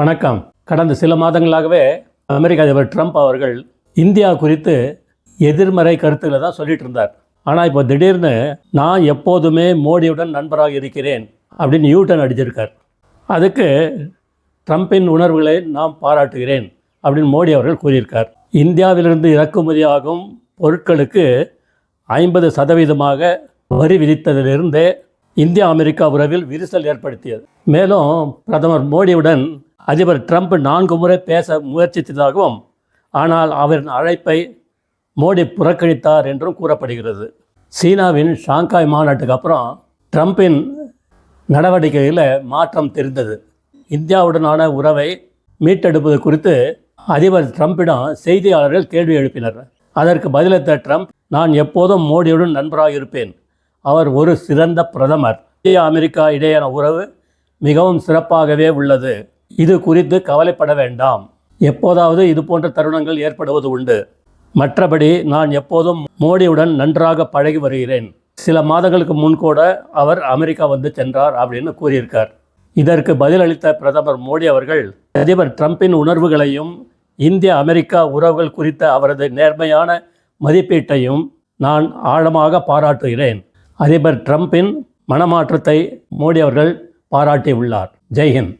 வணக்கம். கடந்த சில மாதங்களாகவே அமெரிக்க அதிபர் ட்ரம்ப் அவர்கள் இந்தியா குறித்து எதிர்மறை கருத்துக்களை தான் சொல்லிட்டு இருந்தார். ஆனால் இப்போ திடீர்னு நான் எப்போதுமே மோடியுடன் நண்பராக இருக்கிறேன் அப்படின்னு யூட்டன் அடிச்சிருக்கார். அதுக்கு ட்ரம்பின் உணர்வுகளை நாம் பாராட்டுகிறேன் அப்படின்னு மோடி அவர்கள் கூறியிருக்கார். இந்தியாவிலிருந்து இறக்குமதியாகும் பொருட்களுக்கு ஐம்பது சதவீதமாக வரி விதித்ததிலிருந்தே இந்தியா அமெரிக்கா உறவில் விரிசல் ஏற்படுத்தியது. மேலும் பிரதமர் மோடியுடன் அதிபர் ட்ரம்ப் நான்கு முறை பேச முயற்சித்ததாகவும் ஆனால் அவரின் அழைப்பை மோடி புறக்கணித்தார் என்றும் கூறப்படுகிறது. சீனாவின் ஷாங்காய் மாநாட்டுக்கு அப்புறம் ட்ரம்பின் நடவடிக்கையில் மாற்றம் தெரிந்தது. இந்தியாவுடனான உறவை மீட்டெடுப்பது குறித்து அதிபர் ட்ரம்பிடம் செய்தியாளர்கள் கேள்வி எழுப்பினர். அதற்கு பதிலளித்த ட்ரம்ப் நான் எப்போதும் மோடியுடன் நண்பராக இருப்பேன் அவர் ஒரு சிறந்த பிரதமர். இந்தியா அமெரிக்கா இடையேயான உறவு மிகவும் சிறப்பாகவே உள்ளது. இது குறித்து கவலைப்பட வேண்டாம். எப்போதாவது இது போன்ற தருணங்கள் ஏற்படுவது உண்டு. மற்றபடி நான் எப்போதும் மோடியுடன் நன்றாக பழகி வருகிறேன். சில மாதங்களுக்கு முன் கூட அவர் அமெரிக்கா வந்து சென்றார் அப்படின்னு கூறியிருக்கார். இதற்கு பதிலளித்த பிரதமர் மோடி அவர்கள் அதிபர் ட்ரம்பின் உணர்வுகளையும் இந்திய அமெரிக்கா உறவுகள் குறித்த அவரது நேர்மையான மதிப்பீட்டையும் நான் ஆழமாக பாராட்டுகிறேன். அதிபர் ட்ரம்பின் மனமாற்றத்தை மோடி அவர்கள் பாராட்டியுள்ளார். ஜெய்ஹிந்த்